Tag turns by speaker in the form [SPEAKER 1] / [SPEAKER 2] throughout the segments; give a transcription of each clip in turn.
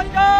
[SPEAKER 1] Elijah!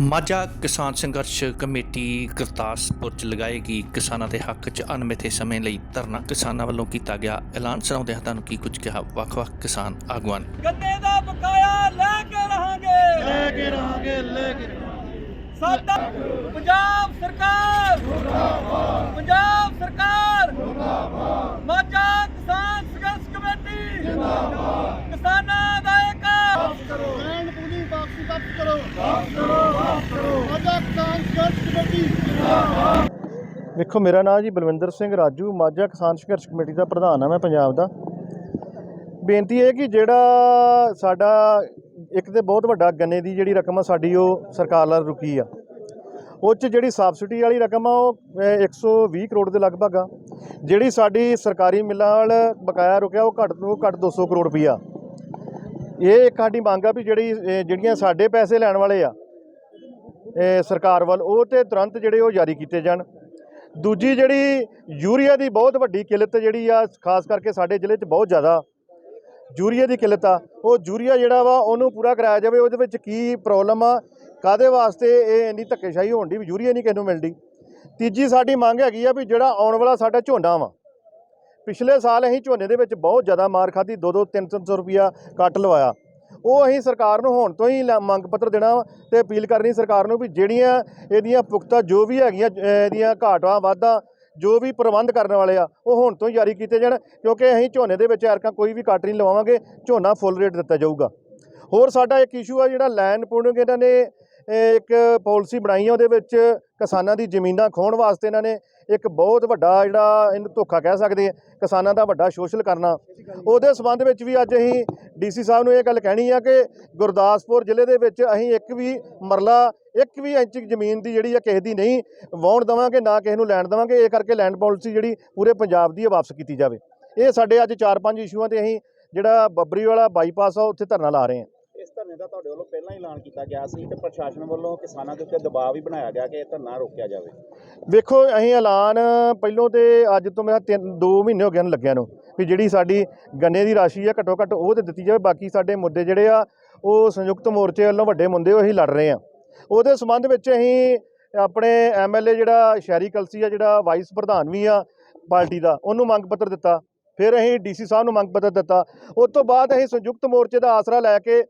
[SPEAKER 1] Majha ਕਿਸਾਨ ਸੰਘਰਸ਼ committee Gurdaspur ਚ ਲਗਾਏਗੀ ਕਿਸਾਨਾਂ ਦੇ ਹੱਕ ਚ ਅਣਮਿੱਥੇ ਸਮੇਂ ਲਈ ਧਰਨਾ ਕਿਸਾਨਾਂ ਵੱਲੋਂ ਕੀਤਾ ਗਿਆ। ਐਲਾਨ ਸੁਣਾਉਂਦੇ ਹਾਂ ਤੁਹਾਨੂੰ ਕੀ ਕੁਝ ਕਿਹਾ? ਵੱਖ-ਵੱਖ ਕਿਸਾਨ ਆਗੂਆਂ ਨੇ।
[SPEAKER 2] ਗੰਨੇ ਦਾ ਬਕਾਇਆ ਲੈ ਕੇ ਰਹਾਂਗੇ।
[SPEAKER 3] ਲੈ ਕੇ ਰਹਾਂਗੇ ਲੈ ਕੇ
[SPEAKER 2] ਸਾਡਾ ਪੰਜਾਬ ਸਰਕਾਰ। ਮੁਰਦਾਬਾਦ। ਪੰਜਾਬ ਸਰਕਾਰ। ਮੁਰਦਾਬਾਦ। ਮਾਝਾ ਕਿਸਾਨ ਸੰਘਰਸ਼ ਕਮੇਟੀ। ਜਿੰਦਾਬਾਦ। ਕਿਸਾਨਾਂ ਦਾ
[SPEAKER 3] ਵਾਪਸ ਕਰੋ। ਵਾਪਸ ਕਰੋ। ਵਾਪਸ ਸੰਘਰਸ਼
[SPEAKER 4] ਦੇਖੋ ਮੇਰਾ ਨਾਮ ਜੀ ਬਲਵਿੰਦਰ ਸਿੰਘ ਰਾਜੂ ਮਾਝਾ ਕਿਸਾਨ ਸੰਘਰਸ਼ ਕਮੇਟੀ ਦਾ ਪ੍ਰਧਾਨ ਹਾਂ ਮੈਂ ਪੰਜਾਬ ਦਾ। ਬੇਨਤੀ ਹੈ ਕਿ ਜਿਹੜਾ ਸਾਡਾ ਇੱਕ ਤੇ ਬਹੁਤ ਵੱਡਾ ਗੰਨੇ ਦੀ ਜਿਹੜੀ ਰਕਮ ਆ ਸਾਡੀ ਉਹ ਸਰਕਾਰ ਨਾਲ ਰੁਕੀ ਆ। ਉਹ 'ਚ ਜਿਹੜੀ ਸਬਸਿਡੀ ਵਾਲੀ ਰਕਮ ਆ ਉਹ ਅਹ, 120 ਕਰੋੜ ਦੇ ਲਗਭਗ ਆ। ਜਿਹੜੀ ਸਾਡੀ ਸਰਕਾਰੀ ਮਿੱਲਾਂ ਨਾਲ ਬਕਾਇਆ ਰੁਕਿਆ ਉਹ ਘੱਟ ਤੋਂ ਘੱਟ 200 ਕਰੋੜ ਰੁਪਈਆ। ਇਹ ਇੱਕ ਸਾਡੀ ਮੰਗ ਆ ਵੀ ਜਿਹੜੀ ਜਿਹੜੀਆਂ ਸਾਡੇ ਪੈਸੇ ਲੈਣ ਵਾਲੇ ਆ ਸਰਕਾਰ ਵੱਲ, ਉਹ ਤੇ ਤੁਰੰਤ ਜਿਹੜੇ ਉਹ ਜਾਰੀ ਕੀਤੇ ਜਾਣ। ਦੂਜੀ ਜਿਹੜੀ ਯੂਰੀਆ ਦੀ ਬਹੁਤ ਵੱਡੀ ਕਿੱਲਤ ਜਿਹੜੀ ਆ, ਖਾਸ ਕਰਕੇ ਸਾਡੇ ਜ਼ਿਲ੍ਹੇ 'ਚ ਬਹੁਤ ਜ਼ਿਆਦਾ ਯੂਰੀਆ ਦੀ ਕਿੱਲਤ ਆ, ਉਹ ਯੂਰੀਆ ਜਿਹੜਾ ਵਾ, ਉਹਨੂੰ ਪੂਰਾ ਕਰਾਇਆ ਜਾਵੇ, ਉਹਦੇ ਵਿੱਚ ਕੀ ਪ੍ਰੋਬਲਮ ਆ ਕਾਦੇ ਵਾਸਤੇ ਇਹ ਇੰਨੀ ਧੱਕੇਸ਼ਾਹੀ ਹੋਣ ਦੀ ਵੀ ਯੂਰੀਆ ਨਹੀਂ ਕਿਸੇ ਨੂੰ ਮਿਲਦੀ? ਤੀਜੀ ਸਾਡੀ ਮੰਗ ਹੈਗੀ ਆ ਵੀ ਜਿਹੜਾ ਆਉਣ ਵਾਲਾ ਸਾਡਾ ਝੋਨਾ ਵਾ, ਪਿਛਲੇ ਸਾਲ ਅਸੀਂ ਝੋਨੇ ਦੇ ਵਿੱਚ ਬਹੁਤ ਜ਼ਿਆਦਾ ਮਾਰ ਖਾਧੀ 2-2 300 ਰੁਪਿਆ ਕੱਟ ਲਵਾਇਆ। ਉਹ ਅਸੀਂ ਸਰਕਾਰ ਨੂੰ ਹੋਣ ਤੋਂ ਹੀ ਲੈ- ਮੰਗ ਪੱਤਰ ਦੇਣਾ ਵਾ ਤੇ ਅਪੀਲ ਕਰਨੀ ਸਰਕਾਰ ਨੂੰ ਵੀ ਜਿਹੜੀਆਂ ਇਹਦੀਆਂ ਪੁਖਤਾ ਜੋ ਵੀ ਹੈਗੀਆਂ ਇਹਦੀਆਂ ਘਾਟਾਂ, ਵਾਧਾ ਜੋ ਵੀ ਪ੍ਰਬੰਧ ਕਰਨ ਵਾਲੇ ਆ, ਉਹ ਹੁਣ ਤੋਂ ਹੀ ਜਾਰੀ ਕੀਤੇ ਜਾਣ, ਕਿਉਂਕਿ ਅਸੀਂ ਝੋਨੇ ਦੇ ਵਿੱਚ ਐਰਕਾਂ ਕੋਈ ਵੀ ਕੱਟ ਨਹੀਂ ਲਵਾਵਾਂਗੇ, ਝੋਨਾ ਫੁੱਲ ਰੇਟ ਦਿੱਤਾ ਜਾਊਗਾ। ਹੋਰ ਸਾਡਾ ਇੱਕ ਇਸ਼ੂ ਆ ਜਿਹੜਾ ਲੈਂਡ ਪੂਲਿੰਗ ਇਹਨਾਂ ਨੇ ਇੱਕ ਪਾਲਿਸੀ ਬਣਾਈ ਆ, ਉਹਦੇ ਵਿੱਚ ਕਿਸਾਨਾਂ ਦੀ ਜ਼ਮੀਨਾਂ ਖੋਹਣ ਵਾਸਤੇ ਇਹਨਾਂ ਨੇ ਇੱਕ ਬਹੁਤ ਵੱਡਾ ਜਿਹੜਾ ਇਹਨੂੰ ਧੋਖਾ ਕਹਿ ਸਕਦੇ ਆ, ਕਿਸਾਨਾਂ ਦਾ ਵੱਡਾ ਸ਼ੋਸ਼ਲ ਕਰਨਾ। ਉਹਦੇ ਸਬੰਧ ਵਿੱਚ ਵੀ ਅੱਜ ਅਸੀਂ ਡੀਸੀ ਸਾਹਿਬ ਨੂੰ ਇਹ ਗੱਲ ਕਹਿਣੀ ਆ ਕਿ ਗੁਰਦਾਸਪੁਰ ਜ਼ਿਲ੍ਹੇ ਦੇ ਵਿੱਚ ਅਸੀਂ ਇੱਕ ਵੀ ਮਰਲਾ, ਇੱਕ ਵੀ ਇੰਚ ਜ਼ਮੀਨ ਦੀ ਜਿਹੜੀ ਆ ਕਿਸੇ ਦੀ ਨਹੀਂ ਵਾਹੁਣ ਦੇਵਾਂਗੇ, ਨਾ ਕਿਸੇ ਨੂੰ ਲੈਣ ਦੇਵਾਂਗੇ, ਇਹ ਕਰਕੇ ਲੈਂਡ ਪਾਲਿਸੀ ਜਿਹੜੀ ਪੂਰੇ ਪੰਜਾਬ ਦੀ ਆ, ਵਾਪਸ ਕੀਤੀ ਜਾਵੇ। ਇਹ ਸਾਡੇ ਅੱਜ 4-5 ਇਸ਼ੂਆਂ ਤੇ ਅਸੀਂ ਜਿਹੜਾ ਬੱਬਰੀ ਵਾਲਾ ਬਾਈਪਾਸ ਆ, ਉੱਥੇ ਧਰਨਾ ਲਾ ਰਹੇ ਹਾਂ
[SPEAKER 5] ਇਸ ਧਰਨੇ ਦਾ ਤੁਹਾਡੇ ਵੱਲੋਂ ਪਹਿਲਾਂ ਹੀ ਐਲਾਨ ਕੀਤਾ ਗਿਆ ਸੀ ਤੇ ਪ੍ਰਸ਼ਾਸਨ ਵੱਲੋਂ ਕਿਸਾਨਾਂ ਦੇ ਉੱਤੇ ਦਬਾਅ ਵੀ ਬਣਾਇਆ ਗਿਆ ਕਿ ਇਹ ਧਰਨਾ ਰੋਕਿਆ ਜਾਵੇ?
[SPEAKER 4] ਵੇਖੋ, ਅਸੀਂ ਐਲਾਨ ਪਹਿਲੋਂ ਤੇ ਅੱਜ ਤੋਂ ਮੇਰਾ 3 2 ਮਹੀਨੇ ਹੋ ਗਏ ਨੇ ਲੱਗਿਆ ਨੂੰ ਵੀ ਜਿਹੜੀ ਸਾਡੀ ਗੰਨੇ ਦੀ ਰਾਸ਼ੀ ਆ, ਘੱਟੋ ਘੱਟ ਉਹ ਤੇ ਦਿੱਤੀ ਜਾਵੇ। ਬਾਕੀ ਸਾਡੇ ਮੁੱਦੇ ਜਿਹੜੇ ਆ, ਉਹ ਸੰਯੁਕਤ ਮੋਰਚੇ ਵੱਲੋਂ ਵੱਡੇ ਮੁੱਦੇ ਉਹ ਅਸੀਂ ਲੜ ਰਹੇ ਆ ਉਹਦੇ ਸੰਬੰਧ ਵਿੱਚ ਅਸੀਂ ਆਪਣੇ ਐਮਐਲਏ ਜਿਹੜਾ ਸ਼ਹਿਰੀ ਕਲਸੀ ਆ, ਜਿਹੜਾ ਵਾਈਸ ਪ੍ਰਧਾਨ ਵੀ ਆ ਪਾਰਟੀ ਦਾ, ਉਹਨੂੰ ਮੰਗ ਪੱਤਰ ਦਿੱਤਾ। ਫਿਰ ਅਸੀਂ ਡੀਸੀ ਸਾਹਿਬ ਨੂੰ ਮੰਗ ਪੱਤਰ ਦਿੱਤਾ। ਉਸ ਤੋਂ ਬਾਅਦ ਅਸੀਂ ਸੰਯੁਕਤ ਮੋਰਚੇ ਦਾ ਆਸਰਾ ਲੈ ਕੇ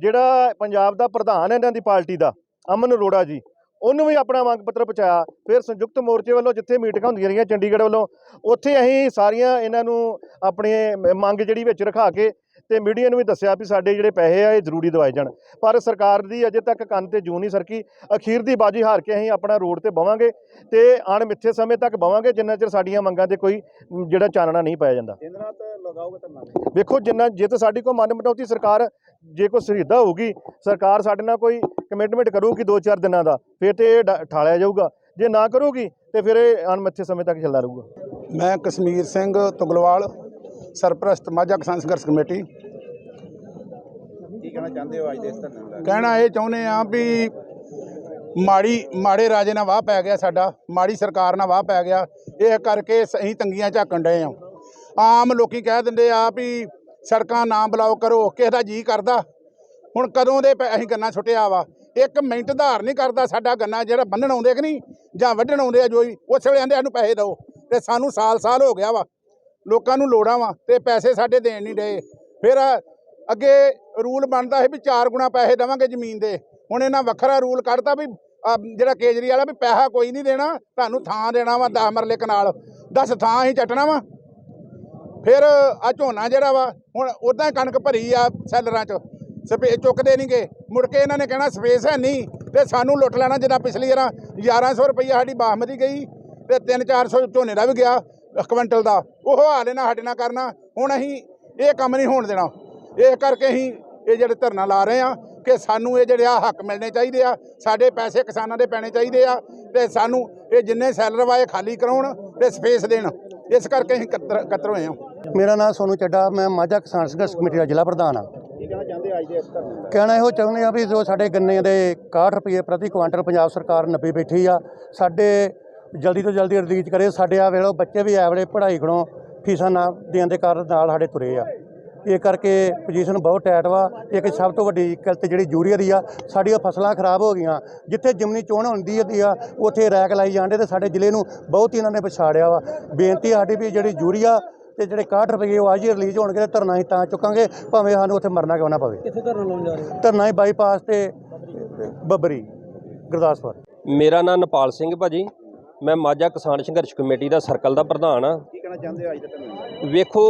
[SPEAKER 4] ਜਿਹੜਾ ਪੰਜਾਬ ਦਾ ਪ੍ਰਧਾਨ ਹੈ ਇਹਨਾਂ ਦੀ ਪਾਰਟੀ ਦਾ, ਅਮਨ ਅਰੋੜਾ ਜੀ, ਉਹਨੂੰ ਵੀ ਆਪਣਾ ਮੰਗ ਪੱਤਰ ਪਹੁੰਚਾਇਆ। ਫਿਰ ਸੰਯੁਕਤ ਮੋਰਚੇ ਵੱਲੋਂ ਜਿੱਥੇ ਮੀਟਿੰਗਾਂ ਹੁੰਦੀਆਂ ਰਹੀਆਂ ਚੰਡੀਗੜ੍ਹ ਵੱਲੋਂ, ਉੱਥੇ ਅਸੀਂ ਸਾਰੀਆਂ ਇਹਨਾਂ ਨੂੰ ਆਪਣੀ ਮੰਗ ਜਿਹੜੀ ਵਿੱਚ ਰਖਾ ਕੇ ਤੇ ਮੀਡੀਆ ਨੂੰ ਵੀ ਦੱਸਿਆ ਵੀ ਸਾਡੇ ਜਿਹੜੇ ਪੈਸੇ ਆ, ਇਹ ਜ਼ਰੂਰੀ ਦਵਾਏ ਜਾਣ। ਪਰ ਸਰਕਾਰ ਦੀ ਅਜੇ ਤੱਕ ਕੰਨ ਤੇ ਜੂ ਨਹੀਂ ਸਰਕੀ। ਅਖੀਰ ਦੀ ਬਾਜੀ ਹਾਰ ਕੇ ਅਸੀਂ ਆਪਣਾ ਰੋਡ ਤੇ ਬਵਾਂਗੇ ਤੇ ਅਣਮਿੱਥੇ ਸਮੇਂ ਤੱਕ ਬਵਾਂਗੇ, ਜਿੰਨਾ ਚਿਰ ਸਾਡੀਆਂ ਮੰਗਾਂ ਤੇ ਕੋਈ ਜਿਹੜਾ ਚਾਨਣਾ ਨਹੀਂ ਪਾਇਆ ਜਾਂਦਾ।
[SPEAKER 5] ਲਗਾਓਗੇ
[SPEAKER 4] ਵੇਖੋ ਜਿੰਨਾ ਜੇ ਤਾਂ ਸਾਡੀ ਕੋਈ ਮਨ ਮਟੌਤੀ ਸਰਕਾਰ ਜੇ ਕੋਈ ਸਰੀਦਾ ਹੋਊਗੀ ਸਰਕਾਰ ਸਾਡੇ ਨਾਲ ਕੋਈ ਕਮਿਟਮੈਂਟ ਕਰੂਗੀ 2-4 ਦਿਨਾਂ ਦਾ ਫਿਰ ਤੇ ਇਹ ਡ- ਠਾਲਿਆ ਜਾਊਗਾ। ਜੇ ਨਾ ਕਰੂਗੀ ਤੇ ਫਿਰ ਇਹ ਅਣਮਿੱਥੇ ਸਮੇਂ ਤੱਕ ਚੱਲਦਾ ਰਹੂਗਾ।
[SPEAKER 6] ਮੈਂ ਕਸ਼ਮੀਰ ਸਿੰਘ ਤੁਗਲਵਾਲ ਸਰਪ੍ਰਸਤ ਮਾਝਾ ਕਿਸਾਨ ਸੰਘਰਸ਼ ਕਮੇਟੀ।
[SPEAKER 5] ਕੀ ਕਹਿਣਾ ਚਾਹੁੰਦੇ ਹੋ ਅੱਜ ਦੇ ਇਸ ਧਰਨੇ
[SPEAKER 6] ਕਹਿਣਾ ਇਹ ਚਾਹੁੰਦੇ ਆ ਵੀ ਮਾੜੀ ਮਾੜੇ ਰਾਜੇ ਨਾਲ ਵਾਹ ਪੈ ਗਿਆ ਸਾਡਾ ਮਾੜੀ ਸਰਕਾਰ ਨਾਲ ਵਾਹ ਪੈ ਗਿਆ। ਇਹ ਕਰਕੇ ਅਸੀਂ ਤੰਗੀਆਂ ਝਾਕਣ ਡਏ ਆ। ਆਮ ਲੋਕੀ ਕਹਿ ਦਿੰਦੇ ਆ ਵੀ ਸੜਕਾਂ ਨਾ ਬਲੌਕ ਕਰੋ, ਕਿਸੇ ਦਾ ਜੀ ਕਰਦਾ। ਹੁਣ ਕਦੋਂ ਦੇ ਪੈ- ਅਸੀਂ ਗੰਨਾ ਛੁੱਟਿਆ ਵਾ। ਇੱਕ ਮਿੰਟ ਧਾਰ ਨਹੀਂ ਕਰਦਾ ਸਾਡਾ ਗੰਨਾ ਜਿਹੜਾ ਬੰਨਣ ਆਉਂਦੇ ਕਿ ਨਹੀਂ, ਜਾਂ ਵੱਢਣ ਆਉਂਦੇ ਆ ਜੋਈ ਉਸ ਵੇਲੇ ਆਂਦੇ ਸਾਨੂੰ ਪੈਸੇ ਦਿਓ। ਤੇ ਸਾਨੂੰ ਸਾਲ ਸਾਲ ਹੋ ਗਿਆ ਵਾ। ਲੋਕਾਂ ਨੂੰ ਲੋੜਾਂ ਵਾ ਤੇ ਪੈਸੇ ਸਾਡੇ ਦੇਣ ਨਹੀਂ ਡਏ। ਫਿਰ ਅੱਗੇ ਰੂਲ ਬਣਦਾ ਸੀ ਵੀ ਚਾਰ ਗੁਣਾ ਪੈਸੇ ਦੇਵਾਂਗੇ ਜ਼ਮੀਨ ਦੇ। ਹੁਣ ਇਹਨਾਂ ਵੱਖਰਾ ਰੂਲ ਕੱਢਤਾ ਵੀ ਜਿਹੜਾ ਕੇਜਰੀਵਾਲ ਆ ਵੀ ਪੈਸਾ ਕੋਈ ਨਹੀਂ ਦੇਣਾ, ਤੁਹਾਨੂੰ ਥਾਂ ਦੇਣਾ ਵਾ 10 ਮਰਲੇ ਕਨਾਲ। 10 ਥਾਂ ਹੀ ਚੱਟਣਾ ਵਾ। ਫਿਰ ਆ ਝੋਨਾ ਜਿਹੜਾ ਵਾ, ਹੁਣ ਉਦਾਂ ਹੀ ਕਣਕ ਭਰੀ ਆ ਸੈਲਰਾਂ 'ਚ। ਸਪੇ ਚੁੱਕਦੇ ਨਹੀਂਗੇ ਮੁੜ ਕੇ ਇਹਨਾਂ ਨੇ ਕਹਿਣਾ, ਸਪੇਸ ਹੈ ਨਹੀਂ ਤੇ ਸਾਨੂੰ ਲੁੱਟ ਲੈਣਾ ਜਿੱਦਾਂ ਪਿਛਲੀ ਵਾਰ 1100 ਰੁਪਈਆ ਸਾਡੀ ਬਾਸਮਤੀ ਗਈ, ਤੇ 3-400 ਝੋਨੇ ਦਾ ਵੀ ਗਿਆ ਕੁਇੰਟਲ ਦਾ। ਉਹ ਹਾਲ ਇਹਨਾਂ ਸਾਡੇ ਨਾਲ ਕਰਨਾ। ਹੁਣ ਅਸੀਂ ਇਹ ਕੰਮ ਨਹੀਂ ਹੋਣ ਦੇਣਾ। ਇਹ ਕਰਕੇ ਅਸੀਂ ਇਹ ਜਿਹੜੇ ਧਰਨਾ ਲਾ ਰਹੇ ਆ ਕਿ ਸਾਨੂੰ ਇਹ ਜਿਹੜੇ ਆ ਹੱਕ ਮਿਲਣੇ ਚਾਹੀਦੇ ਆ, ਸਾਡੇ ਪੈਸੇ ਕਿਸਾਨਾਂ ਦੇ ਪੈਣੇ ਚਾਹੀਦੇ ਆ, ਤੇ ਸਾਨੂੰ ਇਹ ਜਿੰਨੇ ਸੈਲਰ ਵਾਏ ਖਾਲੀ ਕਰਾਉਣ ਤੇ ਸਪੇਸ ਦੇਣ। ਇਸ ਕਰਕੇ ਅਸੀਂ ਕਤਰ ਇਕੱਤਰ ਹੋਏ ਆ।
[SPEAKER 3] ਮੇਰਾ ਨਾਮ ਸੋਨੂ ਚੱਡਾ, ਮੈਂ ਮਾਝਾ ਕਿਸਾਨ ਸੰਘਰਸ਼ ਕਮੇਟੀ ਦਾ ਜ਼ਿਲ੍ਹਾ ਪ੍ਰਧਾਨ ਹਾਂ।
[SPEAKER 5] ਕਹਿਣਾ
[SPEAKER 3] ਇਹੋ ਚਾਹੁੰਦੇ ਆ ਵੀ ਜੋ ਸਾਡੇ ਗੰਨੇ ਦੇ 61 ਰੁਪਏ ਪ੍ਰਤੀ ਕੁਆਂਟਲ ਪੰਜਾਬ ਸਰਕਾਰ ਨੱਪੀ ਬੈਠੀ ਆ, ਸਾਡੇ ਜਲਦੀ ਤੋਂ ਜਲਦੀ ਰਿਲੀਜ਼ ਕਰੇ, ਸਾਡੇ ਆ ਵੇਲੋ ਬੱਚੇ ਵੀ ਐਵਲੇ ਪੜ੍ਹਾਈ ਖਣੋ ਫੀਸਾਂ ਨਾ ਦੇਣ ਦੇ ਕਾਰਨ ਨਾਲ ਸਾਡੇ ਤੁਰੇ ਆ। ਇਹ ਕਰਕੇ ਪੋਜੀਸ਼ਨ ਬਹੁਤ ਟਾਈਟ ਵਾ, ਇੱਕ ਸਭ ਤੋਂ ਵੱਡੀ ਕਿਲਤ ਜਿਹੜੀ ਯੂਰੀਆ ਦੀ ਆ, ਸਾਡੀਆਂ ਫਸਲਾਂ ਖਰਾਬ ਹੋ ਗਈਆਂ, ਜਿੱਥੇ ਜਿਮਨੀ ਚੋਣ ਹੁੰਦੀ ਹੁੰਦੀ ਆ, ਉੱਥੇ ਰੈਕ ਲਾਈ ਜਾਂਦੇ ਤੇ ਸਾਡੇ ਜ਼ਿਲ੍ਹੇ ਨੂੰ ਬਹੁਤ ਹੀ ਇਹਨਾਂ ਨੇ ਪਛਾੜਿਆ ਵਾ। ਬੇਨਤੀ ਸਾਡੀ ਵੀ ਜਿਹੜੀ ਯੂਰੀਆ ਤੇ ਜਿਹੜੇ 61 ਰੁਪਏ ਉਹ ਅੱਜ ਹੀ ਰਿਲੀਜ਼ ਹੋਣਗੇ ਤੇ ਧਰਨਾ ਹੀ ਤਾਂ ਚੁੱਕਾਂਗੇ ਭਾਵੇਂ ਸਾਨੂੰ ਉੱਥੇ ਮਰਨਾ ਕਿਉਂ ਨਾ ਪਵੇ।
[SPEAKER 2] ਕਿੱਥੇ ਧਰਨਾ ਲਾਉਣ ਜਾ ਰਹੇ ਹੋ?
[SPEAKER 3] ਧਰਨਾ ਹੀ ਬਾਈਪਾਸ ਤੇ ਬੱਬਰੀ ਗੁਰਦਾਸਪੁਰ।
[SPEAKER 7] ਮੇਰਾ ਨਾਮ ਨਪਾਲ ਸਿੰਘ ਭਾਜੀ। ਮੈਂ ਮਾਝਾ ਕਿਸਾਨ ਸੰਘਰਸ਼ ਕਮੇਟੀ ਦਾ ਸਰਕਲ ਦਾ ਪ੍ਰਧਾਨ ਆ
[SPEAKER 5] ਕੀ ਕਹਿਣਾ ਚਾਹੁੰਦੇ ਹੋ ਅੱਜ ਦੇ?
[SPEAKER 7] ਵੇਖੋ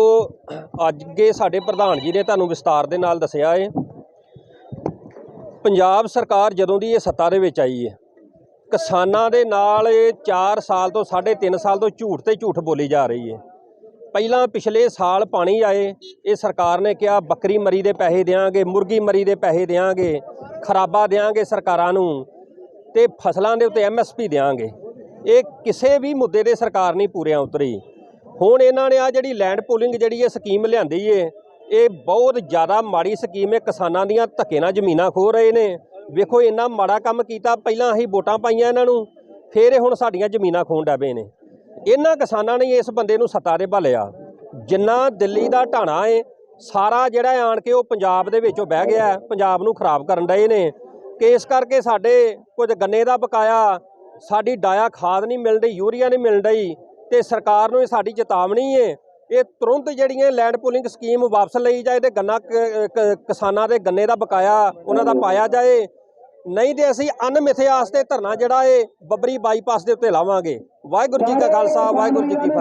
[SPEAKER 7] ਅੱਗੇ ਸਾਡੇ ਪ੍ਰਧਾਨ ਜੀ ਨੇ ਤੁਹਾਨੂੰ ਵਿਸਤਾਰ ਦੇ ਨਾਲ ਦੱਸਿਆ ਏ। ਪੰਜਾਬ ਸਰਕਾਰ ਜਦੋਂ ਦੀ ਇਹ ਸੱਤਾ ਦੇ ਵਿੱਚ ਆਈ ਹੈ ਕਿਸਾਨਾਂ ਦੇ ਨਾਲ ਇਹ 4 ਸਾਲ ਤੋਂ 3.5 ਸਾਲ ਤੋਂ ਝੂਠ ਤੇ ਝੂਠ ਬੋਲੀ ਜਾ ਰਹੀ ਹੈ ਪਹਿਲਾਂ ਪਿਛਲੇ ਸਾਲ ਪਾਣੀ ਆਏ, ਇਹ ਸਰਕਾਰ ਨੇ ਕਿਹਾ ਬੱਕਰੀ ਮਰੀ ਦੇ ਪੈਸੇ ਦੇਾਂਗੇ ਮੁਰਗੀ ਮਰੀ ਦੇ ਪੈਸੇ ਦੇਾਂਗੇ ਖਰਾਬਾ ਦੇਾਂਗੇ ਸਰਕਾਰਾਂ ਨੂੰ ਤੇ ਫਸਲਾਂ ਦੇ ਉੱਤੇ ਐਮਐਸਪੀ ਦੇਾਂਗੇ ਇਹ ਕਿਸੇ ਵੀ ਮੁੱਦੇ ਦੇ ਸਰਕਾਰ ਨਹੀਂ ਪੂਰਿਆਂ ਉਤਰੀ। ਹੁਣ ਇਹਨਾਂ ਨੇ ਆ ਜਿਹੜੀ ਲੈਂਡ ਪੂਲਿੰਗ ਜਿਹੜੀ ਇਹ ਸਕੀਮ ਲਿਆਂਦੀ ਏ, ਇਹ ਬਹੁਤ ਜ਼ਿਆਦਾ ਮਾੜੀ ਸਕੀਮ ਹੈ ਕਿਸਾਨਾਂ ਦੀਆਂ ਧੱਕੇ ਨਾਲ ਜ਼ਮੀਨਾਂ ਖੋ ਰਹੇ ਨੇ। ਵੇਖੋ ਇੰਨਾ ਮਾੜਾ ਕੰਮ ਕੀਤਾ, ਪਹਿਲਾਂ ਅਸੀਂ ਵੋਟਾਂ ਪਾਈਆਂ ਇਹਨਾਂ ਨੂੰ, ਫਿਰ ਇਹ ਹੁਣ ਸਾਡੀਆਂ ਜ਼ਮੀਨਾਂ ਖੋਣ ਡੈ ਨੇ। ਇਹਨਾਂ ਕਿਸਾਨਾਂ ਨੇ ਇਸ ਬੰਦੇ ਨੂੰ ਸੱਤਾ ਦੇ ਭਾਲਿਆ ਜਿੰਨਾ ਦਿੱਲੀ ਦਾ ਢਾਣਾ ਏ, ਸਾਰਾ ਜਿਹੜਾ ਆਣ ਕੇ ਉਹ ਪੰਜਾਬ ਦੇ ਵਿੱਚੋਂ ਬਹਿ ਗਿਆ ਪੰਜਾਬ ਨੂੰ ਖਰਾਬ ਕਰਨ ਡਏ ਨੇ। ਕਿ ਇਸ ਕਰਕੇ ਸਾਡੇ ਕੁਝ ਗੰਨੇ ਦਾ ਬਕਾਇਆ, ਸਾਡੀ ਡਾਇਆ ਖਾਦ ਨਹੀਂ ਮਿਲ ਰਹੀ ਯੂਰੀਆ ਨਹੀਂ ਮਿਲ ਰਹੀ ਤੇ ਸਰਕਾਰ ਨੂੰ ਇਹ ਸਾਡੀ ਚੇਤਾਵਨੀ ਏ। ਇਹ ਤੁਰੰਤ ਜਿਹੜੀਆਂ ਲੈਂਡ ਪੂਲਿੰਗ ਸਕੀਮ ਵਾਪਸ ਲਈ ਜਾਏ ਤੇ ਗੰਨਾ ਕ- ਕ- ਕਿਸਾਨਾਂ ਦੇ ਗੰਨੇ ਦਾ ਬਕਾਇਆ ਉਹਨਾਂ ਦਾ ਪਾਇਆ ਜਾਏ ਨਹੀਂ ਤੇ ਅਸੀਂ ਅਨਮਿੱਥੇ ਆਸਤੇ ਧਰਨਾ ਜਿਹੜਾ ਏ ਬੱਬਰੀ ਬਾਈਪਾਸ ਦੇ ਉੱਤੇ ਲਾਵਾਂਗੇ। ਵਾਹਿਗੁਰੂ ਜੀ ਕਾ ਖਾਲਸਾ, ਵਾਹਿਗੁਰੂ ਜੀ ਕੀ ਫਤਿਹ।